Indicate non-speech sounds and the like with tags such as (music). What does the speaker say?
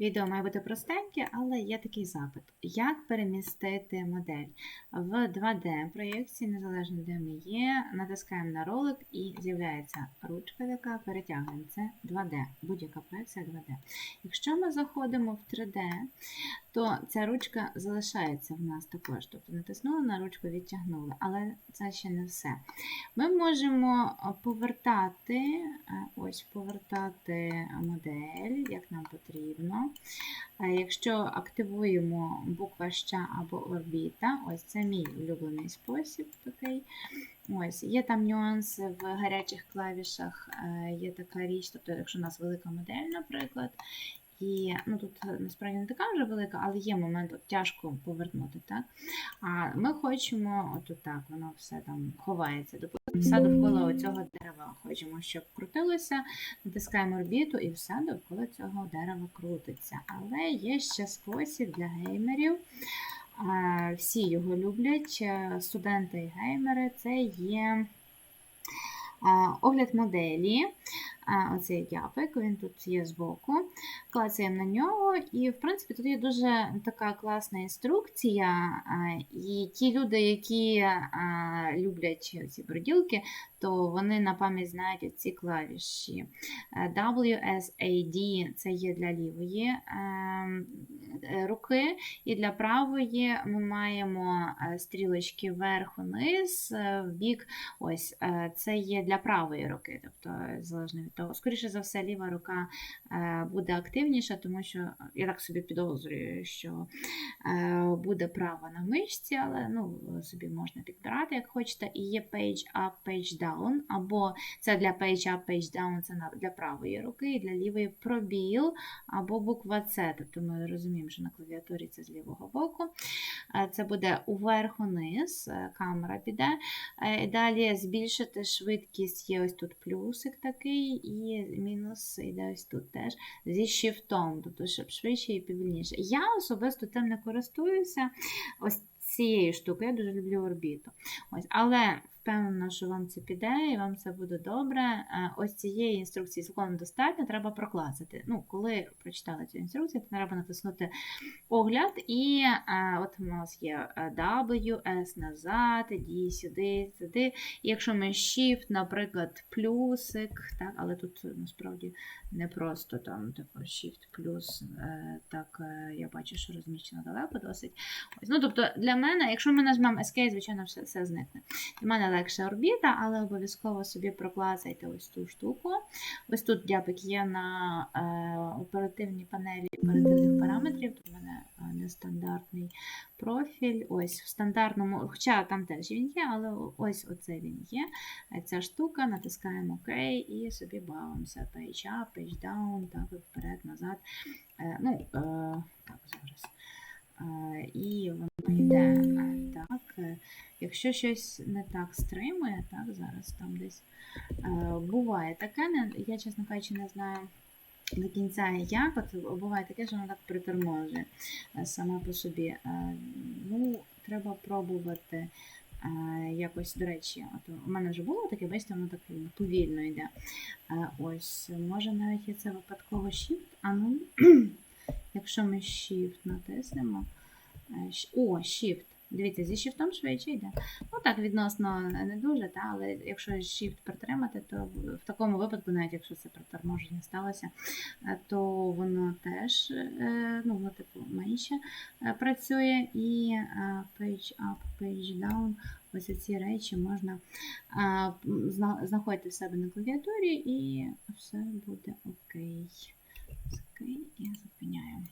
Відео має бути простеньке, але є такий запит. Як перемістити модель в 2D проєкції, незалежно де ми є, натискаємо на ролик і з'являється ручка, яка перетягуємо. Це 2D, будь-яка проєкція 2D. Якщо ми заходимо в 3D, то ця ручка залишається в нас також. Тобто натиснули на ручку, відтягнули, але це ще не все. Ми можемо повертати, е, ось повертати модель, як нам потрібно. Е, Якщо активуємо буква ща або орбіта, ось це мій улюблений спосіб такий. Ось, Є там нюанси в гарячих клавішах, е, є така річ, тобто, якщо у нас велика модель, наприклад, і ну, тут е, насправді не така вже велика, але є момент от, тяжко повернути. так? А ми хочемо, от так, воно все там ховається. Допустимо, все довкола цього дерева хочемо, щоб крутилося, натискаємо орбіту і все довкола цього дерева крутиться. Але є ще спосіб для геймерів. Всі його люблять, е, студенти і геймери, це є огляд моделі. А, Оцей япик, він тут є збоку. Клацаємо на нього, і, в принципі, тут є дуже така класна інструкція. І ті люди, які люблять ці броділки, то вони на пам'ять знають ці клавіші. Е, WSAD це є для лівої е, руки, і для правої ми маємо е, стрілочки вверх-вниз, е, в бік. Ось е, це є для правої руки, тобто залежно від того, скоріше за все, ліва рука е, буде активніша, тому що я так собі підозрюю, що е, буде права на мишці, але ну, собі можна підбирати, як хочете. І є page up, page down, або це для page up, page down, це для правої руки, і для лівої пробіл, або буква C. Тобто ми розуміємо, що на клавіатурі це з лівого боку. Е, Це буде уверх-униз, е, камера піде. Е, Далі збільшити швидкість є ось тут плюсик такий, і мінус йде ось тут теж зі шифтом, тобто щоб швидше і повільніше. Я особисто тим не користуюся. Ось цією штукою, я дуже люблю орбіту. Ось, але впевнена, що вам це піде і вам це буде добре. Е, Ось цієї інструкції цілком достатньо, треба проклацати. Ну, коли прочитали цю інструкцію, то треба натиснути огляд, і е, от у нас є е, W, S назад, D сюди, сюди. І якщо ми Shift, наприклад, плюсик, так, але тут насправді не просто там типу Shift плюс, е, так я бачу, що розміщено далеко досить. Ось, ну, тобто для мене, якщо ми нажмемо Escape, звичайно, все, все зникне. Для мене легше орбіта, але обов'язково собі проклацайте ось цю штуку. Ось тут дяпик є на оперативній панелі оперативних параметрів. Тут у мене нестандартний профіль. Ось в стандартному, хоча там теж він є, але ось оце він є. Е, Ця штука, натискаємо ОК і собі бавимося. Page up, page down, так, вперед, назад. Е, ну, е, так, зараз. Е, і воно йде е, так. Е, Якщо щось не так стримує, так, зараз там десь е, буває таке, я, чесно кажучи, не знаю до кінця як. От буває таке, що воно так приторможує е, сама по собі. Е, Ну, треба пробувати. е, Якось, до речі, от у мене вже було таке, бачите, воно так повільно йде. Ось, може навіть є це випадково shift. А ну, (clears throat) якщо ми shift натиснемо. О, shift. Дивіться, зі shift швидше йде. Ну так, відносно не дуже, та, але якщо shift притримати, то в- такому випадку, навіть якщо це приторможення сталося, е, то воно теж е, ну, воно, типу, менше е, працює. І page up, page down, ось ці речі можна знаходити в себе на клавіатурі, і все буде окей. Окей, і зупиняємо.